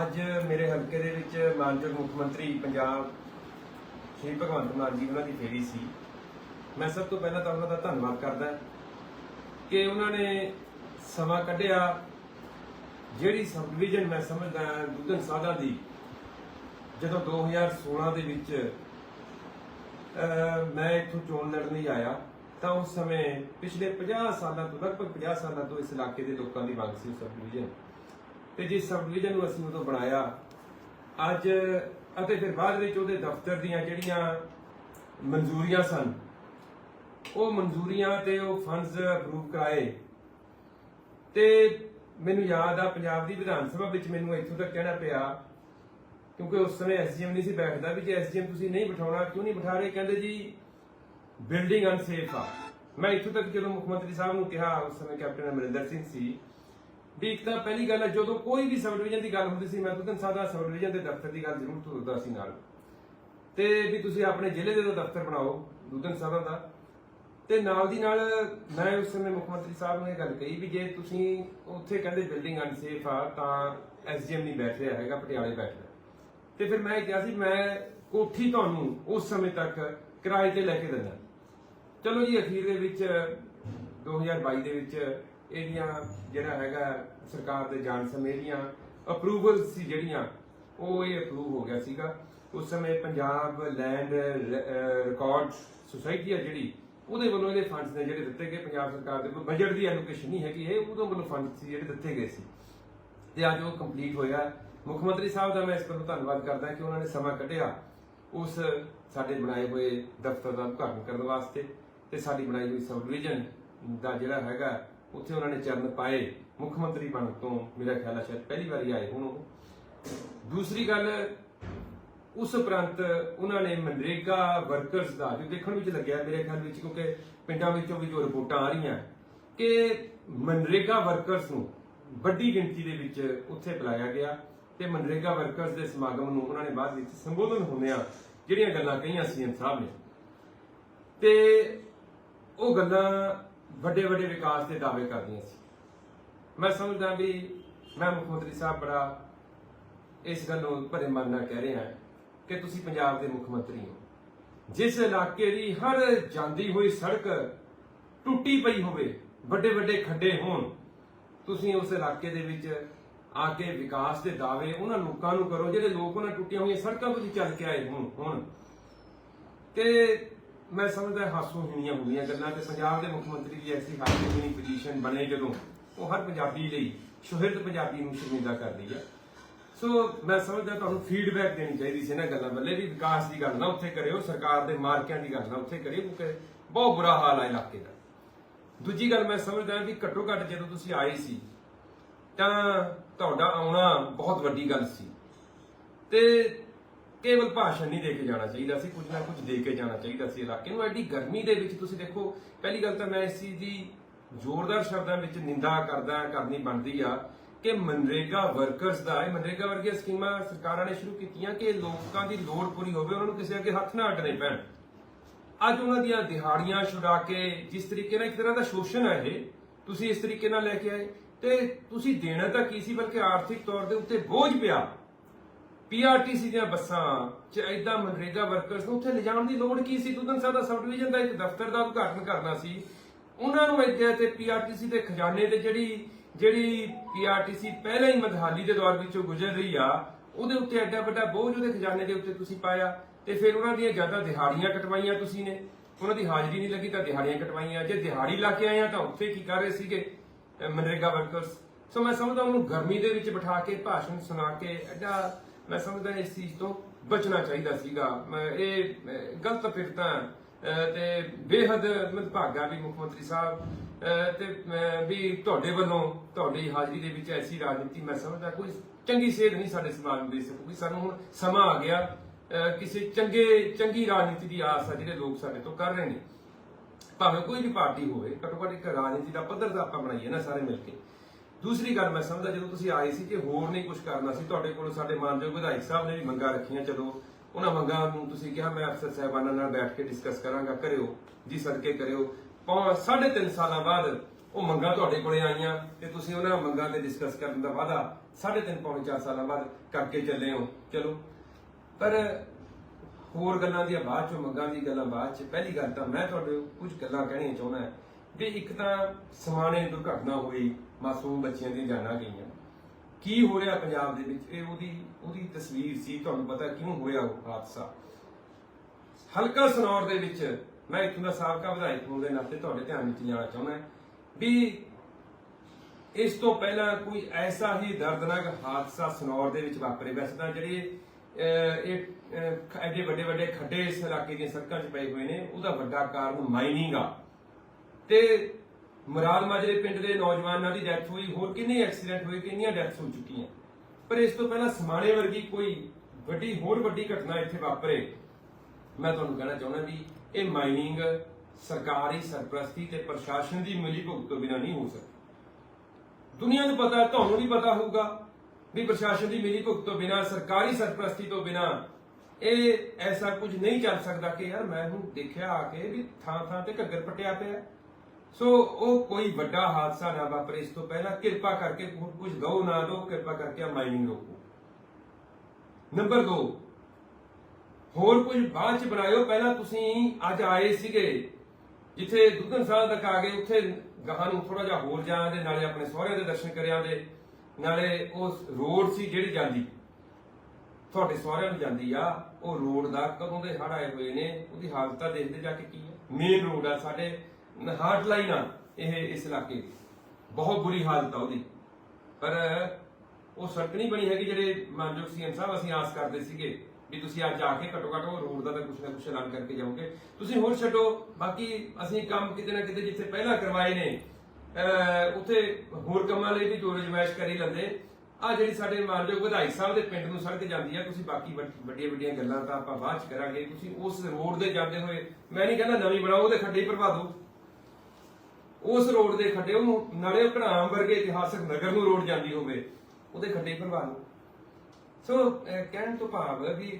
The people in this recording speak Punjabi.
ਅੱਜ ਮੇਰੇ ਹਲਕੇ ਦੇ ਵਿੱਚ ਮਾਨਯੋਗ ਮੁੱਖ ਮੰਤਰੀ ਪੰਜਾਬ ਸ਼੍ਰੀ ਭਗਵੰਤ ਮਾਨ ਜੀ, ਉਹਨਾਂ ਦੀ ਫੇਰੀ ਸੀ। ਮੈਂ ਸਭ ਤੋਂ ਪਹਿਲਾਂ ਤਾਂ ਉਹਨਾਂ ਦਾ ਧੰਨਵਾਦ ਕਰਦਾ ਕਿ ਉਹਨਾਂ ਨੇ ਸਮਾਂ ਕੱਢਿਆ, ਜਿਹੜੀ ਸਬ ਡਿਵੀਜ਼ਨ ਮੈਂ ਸਮਝਦਾ ਦੁੱਧਨ ਸਾਦਾ ਦੀ, ਜਦੋਂ 2016 ਦੇ ਵਿੱਚ ਮੈਂ ਇੱਥੋਂ ਚੋਣ ਲੜਨ ਲਈ ਆਇਆ, ਤਾਂ ਉਸ ਸਮੇਂ ਪਿਛਲੇ 50 ਸਾਲਾਂ ਤੋਂ, ਲਗਭਗ 50 ਸਾਲਾਂ ਤੋਂ ਇਸ ਇਲਾਕੇ ਦੇ ਲੋਕਾਂ ਦੀ ਮੰਗ ਸੀ ਸਬ ਡਿਵੀਜ਼ਨ ਤੇ ਜਿਸ ਸਬ ਡਿਵੀਜ਼ਨ ਨੂੰ ਅਸੀਂ ਉਦੋਂ ਬਣਾਇਆ, ਅੱਜ ਅਤੇ ਫਿਰ ਬਾਅਦ ਵਿੱਚ ਉਹਦੇ ਦਫ਼ਤਰ ਦੀਆਂ ਜਿਹੜੀਆਂ ਮਨਜ਼ੂਰੀਆਂ ਸਨ, ਉਹ ਮਨਜ਼ੂਰੀਆਂ ਤੇ ਉਹ ਫੰਡਸ ਅਪਰੂਵ ਕਰਾਏ। ਤੇ ਮੈਨੂੰ ਯਾਦ ਆ, ਪੰਜਾਬ ਦੀ ਵਿਧਾਨ ਸਭਾ ਵਿੱਚ ਮੈਨੂੰ ਇੱਥੋਂ ਤੱਕ ਕਹਿਣਾ ਪਿਆ, ਕਿਉਂਕਿ ਉਸ ਸਮੇਂ ਐਸਜੀਐਮ ਨਹੀਂ ਸੀ ਬੈਠਦਾ ਵੀ ਜੇ ਐਸਜੀਐਮ ਤੁਸੀਂ ਨਹੀਂ ਬਿਠਾਉਣਾ, ਕਿਉਂ ਨਹੀਂ ਬਿਠਾ ਰਹੇ? ਕਹਿੰਦੇ ਜੀ ਬਿਲਡਿੰਗ ਅਨਸੇਫ ਆ। ਮੈਂ ਇੱਥੋਂ ਤੱਕ ਜਦੋਂ ਮੁੱਖ ਮੰਤਰੀ ਸਾਹਿਬ ਨੂੰ ਕਿਹਾ, ਉਸ ਸਮੇਂ ਕੈਪਟਨ ਅਮਰਿੰਦਰ ਸਿੰਘ ਸੀ ਵੀ ਇੱਕ ਤਾਂ ਪਹਿਲੀ ਗੱਲ ਹੈ, ਜਦੋਂ ਕੋਈ ਵੀ ਸਬ ਡਿਵੀਜ਼ਨ ਦੀ ਗੱਲ ਹੁੰਦੀ ਸੀ, ਮੈਂ ਤੁਦਨ ਸਾਦਾ ਸਬ ਡਿਵੀਜ਼ਨ ਦੇ ਦਫ਼ਤਰ ਦੀ ਗੱਲ ਜ਼ਰੂਰ ਤੁਰਦਾ ਸੀ ਨਾਲ। ਤੇ ਵੀ ਤੁਸੀਂ ਆਪਣੇ ਜ਼ਿਲ੍ਹੇ ਦੇ ਦਫ਼ਤਰ ਬਣਾਓ ਦੁਦਨ ਸਾਦਾ ਦਾ। ਤੇ ਨਾਲ ਦੀ ਨਾਲ ਮੈਂ ਉਸ ਸਮੇਂ ਮੁੱਖ ਮੰਤਰੀ ਸਾਹਿਬ ਨੂੰ ਇਹ ਗੱਲ ਕਹੀ ਵੀ ਜੇ ਤੁਸੀਂ ਉੱਥੇ ਕਹਿੰਦੇ ਬਿਲਡਿੰਗ ਅਨਸੇਫ ਆ, ਤਾਂ ਐਸਡੀਐਮ ਨਹੀਂ ਬੈਠ ਰਿਹਾ ਹੈਗਾ, ਪਟਿਆਲੇ ਬੈਠ ਰਿਹਾ। ਤੇ ਫਿਰ ਮੈਂ ਕਿਹਾ ਸੀ, ਮੈਂ ਕੋਠੀ ਤੁਹਾਨੂੰ ਉਸ ਸਮੇਂ ਤੱਕ ਕਿਰਾਏ ਤੇ ਲੈ ਕੇ ਦਿੰਦਾ। ਚਲੋ ਜੀ, ਅਖੀਰ ਦੇ ਵਿੱਚ 2022 ਦੇ ਵਿੱਚ ਇਹਦੀਆਂ ਜਿਹੜਾ ਹੈਗਾ ਸਰਕਾਰ ਦੇ ਜਾਣ ਸਮੇਂ ਦੀਆਂ ਅਪਰੂਵਲ ਸੀ ਜਿਹੜੀਆਂ, ਉਹ ਇਹ ਅਪਰੂਵ ਹੋ ਗਿਆ ਸੀਗਾ। ਉਸ ਸਮੇਂ ਪੰਜਾਬ ਲੈਂਡ ਰਿਕਾਰਡ ਸੁਸਾਇਟੀ ਆ ਜਿਹੜੀ, ਉਹਦੇ ਵੱਲੋਂ ਇਹਦੇ ਫੰਡਸ ਨੇ ਜਿਹੜੇ ਦਿੱਤੇ ਗਏ ਪੰਜਾਬ ਸਰਕਾਰ ਦੇ ਕੋਲ। ਬਜਟ ਦੀ ਐਲੋਕੇਸ਼ਨ ਨਹੀਂ ਹੈਗੀ, ਇਹ ਉਹਦੋਂ ਵੱਲੋਂ ਫੰਡ ਸੀ ਜਿਹੜੇ ਦਿੱਤੇ ਗਏ ਸੀ। ਤੇ ਅੱਜ ਉਹ ਕੰਪਲੀਟ ਹੋਇਆ। ਮੁੱਖ ਮੰਤਰੀ ਸਾਹਿਬ ਦਾ ਮੈਂ ਇਸ ਤੋਂ ਧੰਨਵਾਦ ਕਰਦਾ ਕਿ ਉਹਨਾਂ ਨੇ ਸਮਾਂ ਕੱਢਿਆ ਉਸ ਸਾਡੇ ਬਣਾਏ ਹੋਏ ਦਫ਼ਤਰ ਦਾ ਉਦਘਾਟਨ ਕਰਨ ਵਾਸਤੇ ਤੇ ਸਾਡੀ ਬਣਾਈ ਹੋਈ ਸਬ ਡਿਵੀਜ਼ਨ ਦਾ ਜਿਹੜਾ ਹੈਗਾ ਉੱਥੇ ਉਹਨਾਂ ਨੇ ਚਰਨ ਪਾਏ, ਮੁੱਖ ਮੰਤਰੀ ਬਣਨ ਤੋਂ ਮੇਰਾ ਖਿਆਲ ਹੈ ਸ਼ਾਇਦ ਪਹਿਲੀ ਵਾਰੀ ਆਏ ਹੁਣ ਉਹ। ਦੂਸਰੀ ਗੱਲ, ਉਸ ਉਪਰੰਤ ਉਹਨਾਂ ਨੇ ਮਨਰੇਗਾ ਵਰਕਰਸ ਦਾ, ਜੋ ਦੇਖਣ ਵਿੱਚ ਲੱਗਿਆ ਮੇਰੇ ਖਿਆਲ ਵਿੱਚ, ਕਿਉਂਕਿ ਪਿੰਡਾਂ ਵਿੱਚੋਂ ਵੀ ਜੋ ਰਿਪੋਰਟਾਂ ਆ ਰਹੀਆਂ, ਕਿ ਮਨਰੇਗਾ ਵਰਕਰਸ ਨੂੰ ਵੱਡੀ ਗਿਣਤੀ ਦੇ ਵਿੱਚ ਉੱਥੇ ਬੁਲਾਇਆ ਗਿਆ ਤੇ ਮਨਰੇਗਾ ਵਰਕਰਸ ਦੇ ਸਮਾਗਮ ਨੂੰ ਉਹਨਾਂ ਨੇ ਬਾਅਦ ਵਿੱਚ ਸੰਬੋਧਨ ਹੁੰਦਿਆਂ ਜਿਹੜੀਆਂ ਗੱਲਾਂ ਕਹੀਆਂ ਸੀਐਮ ਸਾਹਿਬ ਨੇ ਤੇ ਉਹ ਗੱਲਾਂ ਵੱਡੇ ਵੱਡੇ ਵਿਕਾਸ ਦੇ ਦਾਅਵੇ ਕਰਦੀਆਂ ਸੀ ਮੈਂ ਸਮਝਦਾ ਵੀ ਮੈਂ ਮੁੱਖ ਮੰਤਰੀ ਸਾਹਿਬ ਬੜਾ ਇਸ ਗੱਲ ਨੂੰ ਭਰੇ ਮਨ ਨਾਲ ਕਹਿ ਰਿਹਾ ਕਿ ਤੁਸੀਂ ਪੰਜਾਬ ਦੇ ਮੁੱਖ ਮੰਤਰੀ ਹੋ। ਜਿਸ ਇਲਾਕੇ ਦੀ ਹਰ ਜਾਂਦੀ ਹੋਈ ਸੜਕ ਟੁੱਟੀ ਪਈ ਹੋਵੇ, ਵੱਡੇ ਵੱਡੇ ਖੱਡੇ ਹੋਣ, ਤੁਸੀਂ ਉਸ ਇਲਾਕੇ ਦੇ ਵਿੱਚ ਆ ਕੇ ਵਿਕਾਸ ਦੇ ਦਾਅਵੇ ਉਹਨਾਂ ਲੋਕਾਂ ਨੂੰ ਕਰੋ, ਜਿਹੜੇ ਲੋਕ ਉਹਨਾਂ ਟੁੱਟੀਆਂ ਹੋਈਆਂ ਸੜਕਾਂ ਤੋਂ ਚੱਲ ਕੇ ਆਏ ਹੋਣ ਹੁਣ। ਤੇ ਮੈਂ ਸਮਝਦਾ ਹਾਸੋ ਹੀਣੀਆਂ ਹੁੰਦੀਆਂ ਗੱਲਾਂ ਤੇ ਪੰਜਾਬ ਦੇ ਮੁੱਖ ਮੰਤਰੀ ਦੀ ਐਸੀ ਹਾਸੋ ਹੀਣੀ ਪੋਜੀਸ਼ਨ ਬਣੇ ਜਦੋਂ ਉਹ ਹਰ ਪੰਜਾਬੀ ਲਈ ਸ਼ੁਹਰਤ ਪੰਜਾਬੀ ਨੂੰ ਸ਼ਰਮਿੰਦਾ ਕਰਦੀ ਹੈ ਸੋ ਮੈਂ ਸਮਝਦਾ ਤੁਹਾਨੂੰ ਫੀਡਬੈਕ ਦੇਣੀ ਚਾਹੀਦੀ ਸੀ ਨਾ ਗੱਲਾਂ ਬੱਲੇ ਵੀ ਵਿਕਾਸ ਦੀ ਗੱਲ ਨਾ ਉੱਥੇ ਕਰਿਓ, ਸਰਕਾਰ ਦੇ ਮਾਰਕਿਆਂ ਦੀ ਗੱਲ ਨਾ ਉੱਥੇ ਕਰਿਓ, ਕਿਉਂਕਿ ਬਹੁਤ ਬੁਰਾ ਹਾਲ ਹੈ ਇਲਾਕੇ ਦਾ। ਦੂਜੀ ਗੱਲ ਮੈਂ ਸਮਝਦਾ ਵੀ ਘੱਟੋ ਘੱਟ ਜਦੋਂ ਤੁਸੀਂ ਆਏ ਸੀ, ਤਾਂ ਤੁਹਾਡਾ ਆਉਣਾ ਬਹੁਤ ਵੱਡੀ ਗੱਲ ਸੀ। ਤੇ ਕੇਵਲ ਭਾਸ਼ਣ ਨਹੀਂ ਦੇ ਕੇ ਜਾਣਾ ਚਾਹੀਦਾ ਸੀ, ਕੁਝ ਨਾ ਕੁਝ ਦੇ ਕੇ ਜਾਣਾ ਚਾਹੀਦਾ ਸੀ ਇਲਾਕੇ ਨੂੰ। ਐਡੀ ਗਰਮੀ ਦੇ ਵਿੱਚ ਤੁਸੀਂ ਦੇਖੋ, ਪਹਿਲੀ ਗੱਲ ਤਾਂ ਮੈਂ ਇਸ ਚੀਜ਼ ਦੀ ਜ਼ੋਰਦਾਰ ਸ਼ਬਦਾਂ ਵਿੱਚ ਨਿੰਦਾ ਕਰਦਾ, ਕਰਨੀ ਬਣਦੀ ਆ ਕਿ ਮਨਰੇਗਾ ਵਰਕਰਸ ਦਾ ਇਹ ਮਨਰੇਗਾ ਵਰਗੀਆਂ ਸਕੀਮਾਂ ਸਰਕਾਰਾਂ ਨੇ ਸ਼ੁਰੂ ਕੀਤੀਆਂ ਕਿ ਲੋਕਾਂ ਦੀ ਲੋੜ ਪੂਰੀ ਹੋਵੇ, ਉਹਨਾਂ ਨੂੰ ਕਿਸੇ ਅੱਗੇ ਹੱਥ ਨਾ ਅੱਡਣੇ ਪੈਣ। ਅੱਜ ਉਹਨਾਂ ਦੀਆਂ ਦਿਹਾੜੀਆਂ ਛੁਡਾ ਕੇ ਜਿਸ ਤਰੀਕੇ ਨਾਲ ਇੱਕ ਤਰ੍ਹਾਂ ਦਾ ਸ਼ੋਸ਼ਣ ਹੈ ਇਹ, ਤੁਸੀਂ ਇਸ ਤਰੀਕੇ ਨਾਲ ਲੈ ਕੇ ਆਏ। ਤੇ ਤੁਸੀਂ ਦੇਣਾ ਤਾਂ ਕੀ ਸੀ, ਬਲਕਿ ਆਰਥਿਕ ਤੌਰ ਦੇ ਉੱਤੇ ਬੋਝ ਪਿਆ। ਪੀਆਰਟੀਸੀ ਦੀਆਂ ਬੱਸਾਂ ਚ ਐਦਾਂ ਮਨਰੇਗਾ ਵਰਕਰਸ ਨੂੰ ਉੱਥੇ ਲਿਜਾਣ ਦੀ ਲੋੜ ਕੀ ਸੀ? ਤੁਦਨ ਸਾਹਿਬ ਦਾ ਸਬ ਡਿਵੀਜ਼ਨ ਦਾ ਇੱਕ ਦਫ਼ਤਰ ਦਾ ਉਦਘਾਟਨ ਕਰਨਾ ਸੀ। ਉਹਨਾਂ ਨੂੰ ਇੱਥੇ ਤੇ ਪੀਆਰਟੀਸੀ ਦੇ ਖਜ਼ਾਨੇ ਤੇ ਜਿਹੜੀ ਜਿਹੜੀ ਪੀਆਰਟੀਸੀ ਪਹਿਲਾਂ ਹੀ ਮਧਾਲੀ ਦੇ ਦੌਰ ਵਿੱਚੋਂ ਗੁਜ਼ਰ ਰਹੀ ਆ, ਉਹਦੇ ਉੱਤੇ ਐਡਾ ਵੱਡਾ ਬੋਝ ਉਹਦੇ ਖਜ਼ਾਨੇ ਦੇ ਉੱਤੇ ਤੁਸੀਂ ਪਾਇਆ ਤੇ ਫਿਰ ਉਹਨਾਂ ਦੀਆਂ ਜ਼ਿਆਦਾ ਦਿਹਾੜੀਆਂ ਕਟਵਾਈਆਂ ਤੁਸੀਂ ਨੇ। ਉਹਨਾਂ ਦੀ ਹਾਜ਼ਰੀ ਨਹੀਂ ਲੱਗੀ ਤਾਂ ਦਿਹਾੜੀਆਂ ਕਟਵਾਈਆਂ। ਜੇ ਦਿਹਾੜੀ ਲਾ ਕੇ ਆਏ ਤਾਂ ਉੱਥੇ ਕੀ ਕਰ ਰਹੇ ਸੀਗੇ ਮਨਰੇਗਾ ਵਰਕਰਸ ਸੋ ਮੈਂ ਸਮਝਦਾ ਉਹਨੂੰ ਗਰਮੀ ਦੇ ਵਿੱਚ ਬਿਠਾ ਕੇ, ਭਾਸ਼ਣ ਸੁਣਾ ਕੇ, ਐਡਾ ਮੈਂ ਸਮਝਦਾ ਇਸ ਚੀਜ਼ ਤੋਂ ਬਚਣਾ ਚਾਹੀਦਾ ਸੀਗਾ। ਇਹ ਗਲਤ ਫਿਰਤਾਂ ਤੇ ਬੇਹੱਦ ਮਦਭਾਗਾ ਵੀ ਮੁੱਖ ਮੰਤਰੀ ਸਾਹਿਬ। ਤੇ ਵੀ ਤੁਹਾਡੇ ਵੱਲੋਂ ਤੁਹਾਡੀ ਹਾਜ਼ਰੀ ਦੇ ਵਿੱਚ ਐਸੀ ਰਾਜਨੀਤੀ ਮੈਂ ਸਮਝਦਾ ਕੋਈ ਚੰਗੀ ਸੇਧ ਨਹੀਂ ਸਾਡੇ ਸਮਾਜ ਨੂੰ ਦੇ ਸਕੂਗੀ। ਸਾਨੂੰ ਹੁਣ ਸਮਾਂ ਆ ਗਿਆ। ਕਿਸੇ ਚੰਗੇ, ਚੰਗੀ ਰਾਜਨੀਤੀ ਦੀ ਆਸ ਆ ਜਿਹੜੇ ਲੋਕ ਸਾਡੇ ਤੋਂ ਕਰ ਰਹੇ ਨੇ। ਭਾਵੇਂ ਕੋਈ ਵੀ ਪਾਰਟੀ ਹੋਵੇ, ਘੱਟੋ ਘੱਟ ਇੱਕ ਰਾਜਨੀਤੀ ਦਾ ਪੱਧਰ ਤਾਂ ਆਪਾਂ ਬਣਾਈਏ ਨਾ ਸਾਰੇ ਮਿਲ ਕੇ। ਦੂਸਰੀ ਗੱਲ ਮੈਂ ਸਮਝਦਾ, ਜਦੋਂ ਤੁਸੀਂ ਆਏ ਸੀ ਕਿ ਹੋਰ ਨਹੀਂ ਕੁਝ ਕਰਨਾ ਸੀ, ਤੁਹਾਡੇ ਕੋਲ ਸਾਡੇ ਮਾਨਯੋਗ ਵਿਧਾਇਕ ਸਾਹਿਬ ਨੇ ਵੀ ਮੰਗਾਂ ਰੱਖੀਆਂ, ਚਲੋ, ਉਹਨਾਂ ਮੰਗਾਂ ਨੂੰ ਤੁਸੀਂ ਕਿਹਾ, ਮੈਂ ਅਫਸਰ ਸਾਹਿਬਾਨਾਂ ਨਾਲ ਬੈਠ ਕੇ ਡਿਸਕਸ ਕਰਾਂਗਾ, ਕਰਿਓ, ਜੀ ਸਦਕੇ ਕਰਿਓ। ਸਾਢੇ ਤਿੰਨ ਸਾਲਾਂ ਬਾਅਦ ਉਹ ਮੰਗਾਂ ਤੁਹਾਡੇ ਕੋਲੇ ਆਈਆਂ ਤੇ ਤੁਸੀਂ ਉਹਨਾਂ ਮੰਗਾਂ ਤੇ ਡਿਸਕਸ ਕਰਨ ਦਾ ਵਾਅਦਾ ਸਾਢੇ ਤਿੰਨ ਪੌਣੇ 4 ਸਾਲਾਂ ਬਾਅਦ ਕਰਕੇ ਚੱਲੇ ਹੋ। ਚਲੋ, ਪਰ ਹੋਰ ਗੱਲਾਂ ਦੀਆਂ ਬਾਅਦ ਚੋਂ ਮੰਗਾਂ ਦੀ ਗੱਲਾਂ ਬਾਅਦ ਚ, ਪਹਿਲੀ ਗੱਲ ਤਾਂ ਮੈਂ ਤੁਹਾਡੇ ਕੁਝ ਗੱਲਾਂ ਕਹਿਣੀਆਂ ਚਾਹੁੰਦਾ ਵੀ ਇੱਕ ਤਾਂ ਸਮਾਣੇ ਦੁਰਘਟਨਾ ਹੋਈ ਮਾਸੂਮ ਬੱਚਿਆਂ ਦੀਆਂ ਜਾਨਾਂ ਗਈਆਂ। ਕੀ ਹੋ ਰਿਹਾ ਪੰਜਾਬ ਦੇ ਵਿੱਚ? ਇਹ ਉਹਦੀ ਉਹਦੀ ਤਸਵੀਰ ਸੀ ਤੁਹਾਨੂੰ ਪਤਾ ਕਿਉਂ ਹੋਇਆ ਉਹ ਹਾਦਸਾ? ਹਲਕਾ ਸਨੌਰ ਦੇ ਵਿੱਚ ਮੈਂ ਇੱਥੋਂ ਦਾ ਸਾਬਕਾ ਵਿਧਾਇਕ ਹੋਣ ਦੇ ਨਾਤੇ ਤੁਹਾਡੇ ਧਿਆਨ ਵਿੱਚ ਲਿਆਉਣਾ ਚਾਹੁੰਦਾ ਵੀ ਇਸ ਤੋਂ ਪਹਿਲਾਂ ਕੋਈ ਐਸਾ ਹੀ ਦਰਦਨਾਕ ਹਾਦਸਾ ਸਨੌਰ ਦੇ ਵਿੱਚ ਵਾਪਰੇ। ਵੈਸੇ ਤਾਂ ਜਿਹੜੇ ਅਹ, ਇਹ ਐਡੇ ਵੱਡੇ ਵੱਡੇ ਖੱਡੇ ਇਸ ਇਲਾਕੇ ਦੀਆਂ ਸੜਕਾਂ 'ਚ ਪਏ ਹੋਏ ਨੇ ਉਹਦਾ ਵੱਡਾ ਕਾਰਨ ਮਾਈਨਿੰਗ ਆ। ਤੇ ਮੁਰਾਦ ਮਾਜਰੇ ਪਿੰਡ ਦੇ ਨੌਜਵਾਨਾਂ ਦੀ ਡੈਥ ਹੋਈ, ਹੋਰ ਕਿੰਨੇ ਐਕਸੀਡੈਂਟ ਹੋਏ, ਕਿੰਨੀਆਂ ਡੈਥਸ ਹੋ ਚੁੱਕੀਆਂ? ਪਰ ਇਸ ਤੋਂ ਪਹਿਲਾਂ ਸਮਾਣੇ ਵਰਗੀ ਕੋਈ ਵੱਡੀ, ਹੋਰ ਵੱਡੀ ਘਟਨਾ ਇੱਥੇ ਵਾਪਰੇ। ਮੈਂ ਤੁਹਾਨੂੰ ਕਹਿਣਾ ਚਾਹੁੰਦਾ ਵੀ ਇਹ ਮਾਈਨਿੰਗ ਸਰਕਾਰੀ ਸਰਪ੍ਰਸਤੀ ਤੇ ਪ੍ਰਸ਼ਾਸਨ ਦੀ ਮਿਲੀ ਭੁਗਤ ਤੋਂ ਬਿਨਾਂ ਨਹੀਂ ਹੋ ਸਕਦੀ। ਦੁਨੀਆ ਨੂੰ ਪਤਾ, ਤੁਹਾਨੂੰ ਵੀ ਪਤਾ ਹੋਊਗਾ ਵੀ ਪ੍ਰਸ਼ਾਸਨ ਦੀ ਮਿਲੀ ਭੁਗਤ ਤੋਂ ਬਿਨਾਂ, ਸਰਕਾਰੀ ਸਰਪ੍ਰਸਤੀ ਤੋਂ ਬਿਨਾਂ ਇਹ ਐਸਾ ਕੁਝ ਨਹੀਂ ਚੱਲ ਸਕਦਾ ਕਿ ਯਾਰ ਮੈਂ ਹੁਣ ਦੇਖਿਆ ਆ ਕੇ ਵੀ ਥਾਂ ਥਾਂ ਤੇ ਘੱਗਰ ਪਟਿਆ ਪਿਆ। ਸੋ ਉਹ ਕੋਈ ਵੱਡਾ ਹਾਦਸਾ ਨਾ ਵਾਪਰੇ। ਇਸ ਤੋਂ ਪਹਿਲਾਂ ਕਿਰਪਾ ਕਰਕੇ ਹੋਰ ਕੁਝ ਦੋ ਨਾ ਦੋ, ਕਿਰਪਾ ਕਰਕੇ ਮਾਈਨਿੰਗ ਰੋਕੋ। ਨੰਬਰ 2 ਹੋਰ ਕੁਝ ਬਾਅਦ ਚ ਬਣਾਇਓ। ਪਹਿਲਾਂ ਤੁਸੀਂ ਅੱਜ ਆਏ ਸੀਗੇ, ਜਿੱਥੇ ਦੁੱਧਨ ਸਾਹਿਬ ਤੱਕ ਆ ਗਏ, ਉੱਥੇ ਗਾਹਾਂ ਨੂੰ ਥੋੜਾ ਜਿਹਾ ਹੋਰ ਜਾਂਦੇ ਨਾਲੇ ਆਪਣੇ ਸਹੁਰਿਆਂ ਦੇ ਦਰਸ਼ਨ ਕਰਿਆ ਦੇ, ਨਾਲੇ ਉਸ ਰੋਡ ਸੀ ਜਿਹੜੀ ਜਾਂਦੀ। ਤੁਹਾਡੇ ਸਹੁਰਿਆਂ ਨੂੰ ਜਾਂਦੀ ਆ, ਉਹ ਰੋਡ ਦਾ ਕਦੋਂ ਦੇ ਹੜ ਆਏ ਹੋਏ ਨੇ, ਉਹਦੀ ਹਾਲਤ ਤਾਂ ਦੇਖਦੇ ਜਾ ਕੇ ਕੀ ਹੈ। ਮੇਨ ਰੋਡ ਆ ਸਾਡੇ। ਹਾਰਟ ਲਾਈਨ ਆ ਇਹ ਇਸ ਇਲਾਕੇ ਦੀ। ਬਹੁਤ ਬੁਰੀ ਹਾਲਤ ਆ ਉਹਦੀ। ਪਰ ਉਹ ਸੜਕ ਨਹੀਂ ਬਣੀ ਹੈਗੀ ਜਿਹੜੇ ਮਾਨਯੋਗ ਸੀਐਮ ਸਾਹਿਬ ਅਸੀਂ ਆਸ ਕਰਦੇ ਸੀਗੇ ਵੀ ਤੁਸੀਂ ਅੱਜ ਆ ਕੇ ਘਟੋ ਘੱਟ ਉਹ ਰੋਡ ਦਾ ਤਾਂ ਕੁਛ ਨਾ ਕੁਛ ਐਲਾਨ ਕਰਕੇ ਜਾਓਗੇ। ਤੁਸੀਂ ਹੋਰ ਛੱਡੋ, ਬਾਕੀ ਅਸੀਂ ਕੰਮ ਕਿਤੇ ਨਾ ਕਿਤੇ ਜਿੱਥੇ ਪਹਿਲਾਂ ਕਰਵਾਏ ਨੇ ਉੱਥੇ ਹੋਰ ਕੰਮਾਂ ਲਈ ਵੀ ਜੋ ਰਜਮੈਸ਼ ਕਰੀ ਲੈਂਦੇ। ਆ ਜਿਹੜੀ ਸਾਡੇ ਮਾਨਯੋਗ ਵਿਧਾਇਕ ਸਾਹਿਬ ਦੇ ਪਿੰਡ ਨੂੰ ਸੜਕ ਜਾਂਦੀ ਆ, ਤੁਸੀਂ ਬਾਕੀ ਵੱਡੀਆਂ ਵੱਡੀਆਂ ਗੱਲਾਂ ਤਾਂ ਆਪਾਂ ਬਾਅਦ ਚ ਕਰਾਂਗੇ। ਤੁਸੀਂ ਉਸ ਰੋਡ ਦੇ ਜਾਂਦੇ ਹੋਏ, ਮੈਂ ਨਹੀਂ ਕਹਿੰਦਾ ਨਵੀਂ ਬਣਾਓ, ਉਹਦੇ ਖੱਡੇ ਹੀ ਭਰਵਾ ਦਿਓ। ਉਸ ਰੋਡ ਦੇ ਖੱਡੇ ਉਹ ਨਾਲੇ ਘੜਾਮ ਵਰਗੇ ਇਤਿਹਾਸਕ ਨਗਰ ਨੂੰ ਰੋਡ ਜਾਂਦੀ ਹੋਵੇ, ਉਹਦੇ ਖੱਡੇ ਭਰਵਾ ਲਓ। ਸੋ ਕਹਿਣ ਤੋਂ ਭਾਵ ਵੀ